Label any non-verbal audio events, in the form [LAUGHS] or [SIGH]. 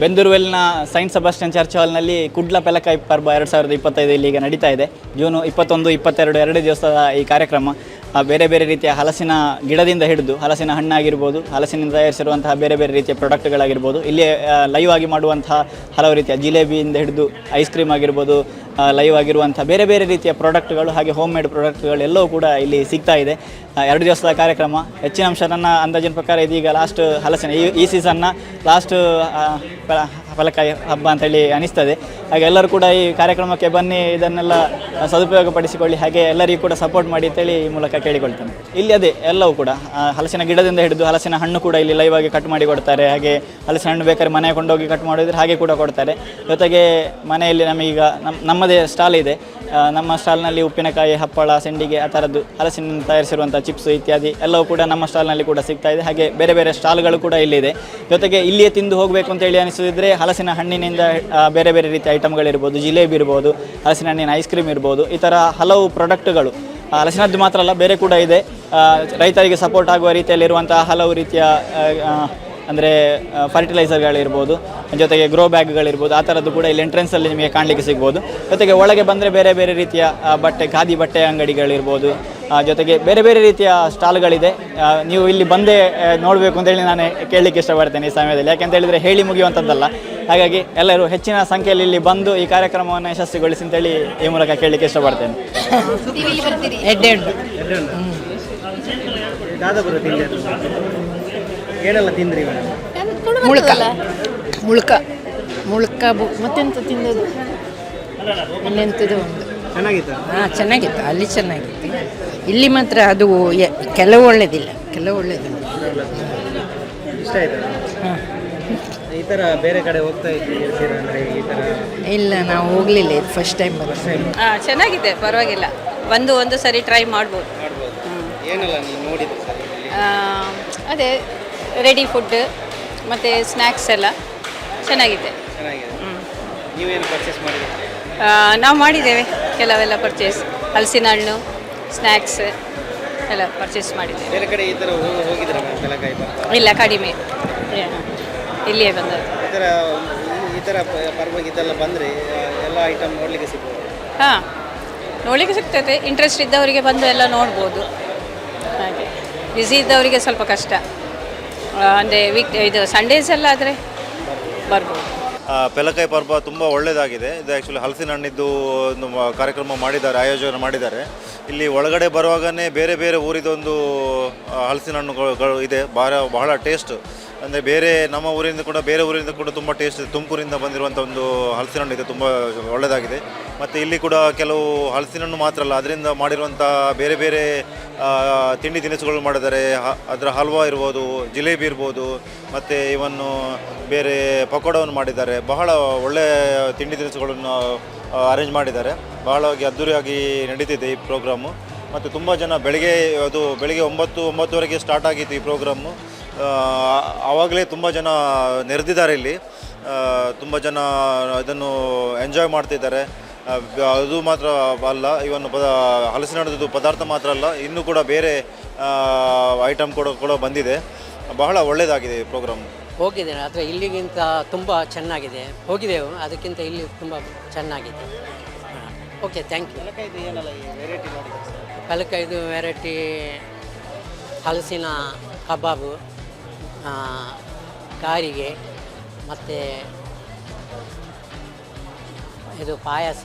ಬೆಂದೂರುವೆಲ್ನ science Sebastian church ಹಾಲ್ನಲ್ಲಿ ಕುಡ್ಲ ಪೆಲಕಾಯಿ ಪರ್ಬ ಎರಡು ಸಾವಿರದ ಇಪ್ಪತ್ತೈದು ಇಲ್ಲಿ ಈಗ ನಡೀತಾ ಇದೆ. ಜೂನು ಇಪ್ಪತ್ತೊಂದು, ಇಪ್ಪತ್ತೆರಡು ಎರಡು ದಿವಸದ ಈ ಕಾರ್ಯಕ್ರಮ ಬೇರೆ ಬೇರೆ ರೀತಿಯ ಹಲಸಿನ ಗಿಡದಿಂದ ಹಿಡಿದು ಹಲಸಿನ ಹಣ್ಣಾಗಿರ್ಬೋದು, ಹಲಸಿನಿಂದ ತಯಾರಿಸಿರುವಂತಹ ಬೇರೆ ಬೇರೆ ರೀತಿಯ ಪ್ರಾಡಕ್ಟ್ಗಳಾಗಿರ್ಬೋದು ಇಲ್ಲಿ ಲೈವ್ ಆಗಿ ಮಾಡುವಂತಹ ಹಲವು ರೀತಿಯ ಜಿಲೇಬಿಯಿಂದ ಹಿಡಿದು ಐಸ್ ಕ್ರೀಮ್ ಆಗಿರ್ಬೋದು ಲೈವ್ ಆಗಿರುವಂಥ ಬೇರೆ ಬೇರೆ ರೀತಿಯ ಪ್ರಾಡಕ್ಟ್ಗಳು ಹಾಗೆ ಹೋಮ್ ಮೇಡ್ ಪ್ರಾಡಕ್ಟ್ಗಳು ಎಲ್ಲವೂ ಕೂಡ ಇಲ್ಲಿ ಸಿಗ್ತಾ ಇದೆ. ಎರಡು ದಿವಸದ ಕಾರ್ಯಕ್ರಮ. ಹೆಚ್ಚಿನ ಅಂಶ ನನ್ನ ಅಂದಾಜಿನ ಪ್ರಕಾರ ಇದೀಗ ಲಾಸ್ಟ್ ಹಲಸಿನ, ಈ ಈ ಸೀಸನ್ನ ಲಾಸ್ಟ್ ಫಲಕಾಯಿ ಹಬ್ಬ ಅಂತೇಳಿ ಅನಿಸ್ತದೆ. ಹಾಗೆ ಎಲ್ಲರೂ ಕೂಡ ಈ ಕಾರ್ಯಕ್ರಮಕ್ಕೆ ಬನ್ನಿ, ಇದನ್ನೆಲ್ಲ ಸದುಪಯೋಗಪಡಿಸಿಕೊಳ್ಳಿ, ಹಾಗೆ ಎಲ್ಲರಿಗೂ ಕೂಡ ಸಪೋರ್ಟ್ ಮಾಡಿ ಅಂತೇಳಿ ಈ ಮೂಲಕ ಕೇಳಿಕೊಳ್ತೇನೆ. ಇಲ್ಲಿ ಅದೇ, ಎಲ್ಲವೂ ಕೂಡ ಹಲಸಿನ ಗಿಡದಿಂದ ಹಿಡಿದು ಹಲಸಿನ ಹಣ್ಣು ಕೂಡ ಇಲ್ಲಿ ಲೈವ್ ಆಗಿ ಕಟ್ ಮಾಡಿ ಕೊಡ್ತಾರೆ. ಹಾಗೆ ಹಲಸಿನ ಹಣ್ಣು ಬೇಕಾದ್ರೆ ಮನೆಗೆ ಕೊಂಡೋಗಿ ಕಟ್ ಮಾಡಿದ್ರೆ ಹಾಗೆ ಕೂಡ ಕೊಡ್ತಾರೆ. ಜೊತೆಗೆ ಮನೆಯಲ್ಲಿ ನಮಗೀಗ ನಮ್ಮ ನಮ್ಮದೇ ಸ್ಟಾಲ್ ಇದೆ. ನಮ್ಮ ಸ್ಟಾಲ್ನಲ್ಲಿ ಉಪ್ಪಿನಕಾಯಿ, ಹಪ್ಪಳ, ಸೆಂಡಿಗೆ ಆ ಥರದ್ದು ಹಲಸಿನಿಂದ ತಯಾರಿಸಿರುವಂಥ ಚಿಪ್ಸ್ ಇತ್ಯಾದಿ ಎಲ್ಲವೂ ಕೂಡ ನಮ್ಮ ಸ್ಟಾಲ್ನಲ್ಲಿ ಕೂಡ ಸಿಗ್ತಾ ಇದೆ. ಹಾಗೆ ಬೇರೆ ಬೇರೆ ಸ್ಟಾಲ್ಗಳು ಕೂಡ ಇಲ್ಲಿದೆ. ಜೊತೆಗೆ ಇಲ್ಲಿಯೇ ತಿಂದು ಹೋಗಬೇಕು ಅಂತೇಳಿ ಅನಿಸಿದ್ರೆ ಹಲಸಿನ ಹಣ್ಣಿನಿಂದ ಬೇರೆ ಬೇರೆ ರೀತಿಯ ಐಟಮ್ಗಳಿರ್ಬೋದು ಜಿಲೇಬಿ ಇರ್ಬೋದು, ಹಲಸಿನ ಹಣ್ಣಿನ ಐಸ್ ಕ್ರೀಮ್ ಇರ್ಬೋದು. ಈ ಥರ ಹಲವು ಪ್ರಾಡಕ್ಟ್ಗಳು ಹಲಸಿನದ್ದು ಮಾತ್ರ ಅಲ್ಲ, ಬೇರೆ ಕೂಡ ಇದೆ. ರೈತರಿಗೆ ಸಪೋರ್ಟ್ ಆಗುವ ರೀತಿಯಲ್ಲಿರುವಂತಹ ಹಲವು ರೀತಿಯ ಅಂದರೆ ಫರ್ಟಿಲೈಸರ್ಗಳಿರ್ಬೋದು ಜೊತೆಗೆ ಗ್ರೋ ಬ್ಯಾಗ್ಗಳಿರ್ಬೋದು ಆ ಥರದ್ದು ಕೂಡ ಇಲ್ಲಿ ಎಂಟ್ರೆನ್ಸಲ್ಲಿ ನಿಮಗೆ ಕಾಣಲಿಕ್ಕೆ ಸಿಗ್ಬೋದು. ಜೊತೆಗೆ ಒಳಗೆ ಬಂದರೆ ಬೇರೆ ಬೇರೆ ರೀತಿಯ ಬಟ್ಟೆ ಖಾದಿ ಬಟ್ಟೆ ಅಂಗಡಿಗಳಿರ್ಬೋದು ಜೊತೆಗೆ ಬೇರೆ ಬೇರೆ ರೀತಿಯ ಸ್ಟಾಲ್ಗಳಿದೆ. ನೀವು ಇಲ್ಲಿ ಬಂದೇ ನೋಡಬೇಕು ಅಂತೇಳಿ ನಾನು ಕೇಳಲಿಕ್ಕೆ ಇಷ್ಟಪಡ್ತೇನೆ ಈ ಸಮಯದಲ್ಲಿ. ಯಾಕೆಂತ ಹೇಳಿದರೆ ಹೇಳಿ ಮುಗಿಯುವಂಥದ್ದಲ್ಲ. ಹಾಗಾಗಿ ಎಲ್ಲರೂ ಹೆಚ್ಚಿನ ಸಂಖ್ಯೆಯಲ್ಲಿ ಇಲ್ಲಿ ಬಂದು ಈ ಕಾರ್ಯಕ್ರಮವನ್ನು ಯಶಸ್ವಿಗೊಳಿಸಿ ಅಂತೇಳಿ ಈ ಮೂಲಕ ಕೇಳಲಿಕ್ಕೆ ಇಷ್ಟಪಡ್ತೇನೆ. [LAUGHS] ಏನೆಲ್ಲ ತಿಂದ್ರಿ ಮೇಡಮ್ ಮುಳ್ಕ. ಮುಳ್ಕ. ಮುಳ್ಕ ಮತ್ತೆಂತ ತಿಂದದು ಇನ್ನೆಂಥದ್ದು ಒಂದು. ಚೆನ್ನಾಗಿತ್ತು? ಹಾಂ ಚೆನ್ನಾಗಿತ್ತು. ಅಲ್ಲಿ ಚೆನ್ನಾಗಿತ್ತು. ಇಲ್ಲಿ ಮಾತ್ರ ಅದು ಎ- ಕೆಲವು ಒಳ್ಳೇದಿಲ್ಲ. ಕೆಲವು ಒಳ್ಳೇದಿಲ್ಲ. ಇಷ್ಟ ಆಯ್ತು? ಹಾಂ. ಈ ಥರ ಬೇರೆ ಕಡೆ ಹೋಗ್ತಾ ಇರ್ತೀರಾ ಅಂದರೆ ಈ ಥರ ಇಲ್ಲ ನಾವು ಹೋಗಲಿಲ್ಲ. ಇದು ಫಸ್ಟ್ ಟೈಮ್ ಬಂದು. ಹಾಂ ಚೆನ್ನಾಗಿದೆ. ಪರವಾಗಿಲ್ಲ. ಒಂದು ಒಂದು ಸರಿ ಟ್ರೈ ಮಾಡ್ಬೋದು. ಮಾಡ್ಬೋದು. ಏನೆಲ್ಲ ನೀವು ನೋಡಿದ್ದು ಸರ್? ಇಲ್ಲಿ ಆ, ಅದೇ ರೆಡಿ ಫುಡ್ ಮತ್ತು ಸ್ನ್ಯಾಕ್ಸ್ ಎಲ್ಲ. ಚೆನ್ನಾಗಿದೆ. ಚೆನ್ನಾಗಿದೆ. ನೀವೇನು ಪರ್ಚೇಸ್ ನಾವು ಮಾಡಿದ್ದೇವೆ. ಕೆಲವೆಲ್ಲ ಪರ್ಚೇಸ್ ಹಲಸಿನ ಹಣ್ಣು ಸ್ನ್ಯಾಕ್ಸ್ ಎಲ್ಲ ಪರ್ಚೇಸ್ ಮಾಡಿದ್ದೇವೆ. ಬೇರೆ ಕಡೆ ಈ ಥರ ಮೇಡಮ್ ಇಲ್ಲ ಕಡಿಮೆ. ಇಲ್ಲಿಯೇ ಬಂದದ್ದು. ಈ ಥರ ಈ- ಥರ ಪರ್ವಾಗಿ ಇದೆಲ್ಲ ಬಂದರೆ ಎಲ್ಲ ಐಟಮ್ ನೋಡಲಿಕ್ಕೆ ಸಿಗ್ಬೋದು. ಹಾಂ ನೋಡಲಿಕ್ಕೆ ಸಿಗ್ತದೆ. ಇಂಟ್ರೆಸ್ಟ್ ಇದ್ದವರಿಗೆ ಬಂದು ಎಲ್ಲ ನೋಡ್ಬೋದು. ಹಾಗೆ. ಬ್ಯುಸಿ ಇದ್ದವರಿಗೆ ಸ್ವಲ್ಪ ಕಷ್ಟ. ಅಂದರೆ ವೀಕ್ ಇದು ಸಂಡೇಸ್ ಎಲ್ಲ ಆದರೆ ಬರ್ಬೋದು ಪೆಲಕಾಯಿ ಪರ್ವ ತುಂಬ ಒಳ್ಳೆಯದಾಗಿದೆ ಇದು ಆ್ಯಕ್ಚುಲಿ ಹಲಸಿನ ಹಣ್ಣಿದ್ದು ಒಂದು ಕಾರ್ಯಕ್ರಮ ಮಾಡಿದ್ದಾರೆ, ಆಯೋಜನೆ ಮಾಡಿದ್ದಾರೆ. ಇಲ್ಲಿ ಒಳಗಡೆ ಬರುವಾಗನೇ ಬೇರೆ ಬೇರೆ ಊರಿದೊಂದು ಹಲಸಿನ ಹಣ್ಣುಗಳು ಇದೆ. ಬಹಳ ಬಹಳ ಟೇಸ್ಟ್ ಅಂದರೆ ಬೇರೆ ನಮ್ಮ ಊರಿಂದ ಕೂಡ, ಬೇರೆ ಊರಿಂದ ಕೂಡ ತುಂಬ ಟೇಸ್ಟ್ ತುಮಕೂರಿಂದ ಬಂದಿರುವಂಥ ಒಂದು ಹಲಸಿನ ಹಣ್ಣು ಇದೆ, ತುಂಬ ಒಳ್ಳೆಯದಾಗಿದೆ ಮತ್ತು ಇಲ್ಲಿ ಕೂಡ ಕೆಲವು ಹಲಸಿನ ಹಣ್ಣು ಮಾತ್ರ ಅಲ್ಲ, ಅದರಿಂದ ಮಾಡಿರುವಂಥ ಬೇರೆ ಬೇರೆ ತಿಂಡಿ ತಿನಿಸುಗಳು ಮಾಡಿದ್ದಾರೆ. ಅದರ ಹಲ್ವಾ ಇರ್ಬೋದು, ಜಿಲೇಬಿ ಇರ್ಬೋದು, ಮತ್ತು ಇವನ್ನು ಬೇರೆ ಪಕೋಡವನ್ನು ಮಾಡಿದ್ದಾರೆ. ಬಹಳ ಒಳ್ಳೆಯ ತಿಂಡಿ ತಿನಿಸುಗಳನ್ನು ಅರೇಂಜ್ ಮಾಡಿದ್ದಾರೆ. ಬಹಳವಾಗಿ ಅದ್ದೂರಿಯಾಗಿ ನಡೀತಿದೆ ಈ ಪ್ರೋಗ್ರಾಮು ಮತ್ತು ತುಂಬ ಜನ ಬೆಳಗ್ಗೆ, ಅದು ಬೆಳಗ್ಗೆ ಒಂಬತ್ತು, ಒಂಬತ್ತುವರೆಗೆ ಸ್ಟಾರ್ಟ್ ಆಗಿತ್ತು ಈ ಪ್ರೋಗ್ರಾಮು ಆವಾಗಲೇ ತುಂಬ ಜನ ನೆರೆದಿದ್ದಾರೆ ಇಲ್ಲಿ. ತುಂಬ ಜನ ಇದನ್ನು ಎಂಜಾಯ್ ಮಾಡ್ತಿದ್ದಾರೆ. ಅದು ಮಾತ್ರ ಅಲ್ಲ ಇವನ್ ಪದ, ಹಲಸಿನ ಹಣ್ಣದ್ದು ಪದಾರ್ಥ ಮಾತ್ರ ಅಲ್ಲ, ಇನ್ನೂ ಕೂಡ ಬೇರೆ ಐಟಮ್ ಕೂಡ ಕೂಡ ಬಂದಿದೆ. ಬಹಳ ಒಳ್ಳೆಯದಾಗಿದೆ ಈ ಪ್ರೋಗ್ರಾಮ್ ಹೋಗಿದ್ದೇನೆ ಆದರೆ ಇಲ್ಲಿಗಿಂತ ತುಂಬ ಚೆನ್ನಾಗಿದೆ. ಹೋಗಿದ್ದೆವು ಅದಕ್ಕಿಂತ ಇಲ್ಲಿ ತುಂಬ ಚೆನ್ನಾಗಿದೆ. ಓಕೆ ಥ್ಯಾಂಕ್ ಯು ಈ ವೆರೈಟಿ ಹಲಸಿನ ಕಬಾಬು. ಕಾರಿಗೆ ಮತ್ತು ಇದು ಪಾಯಸ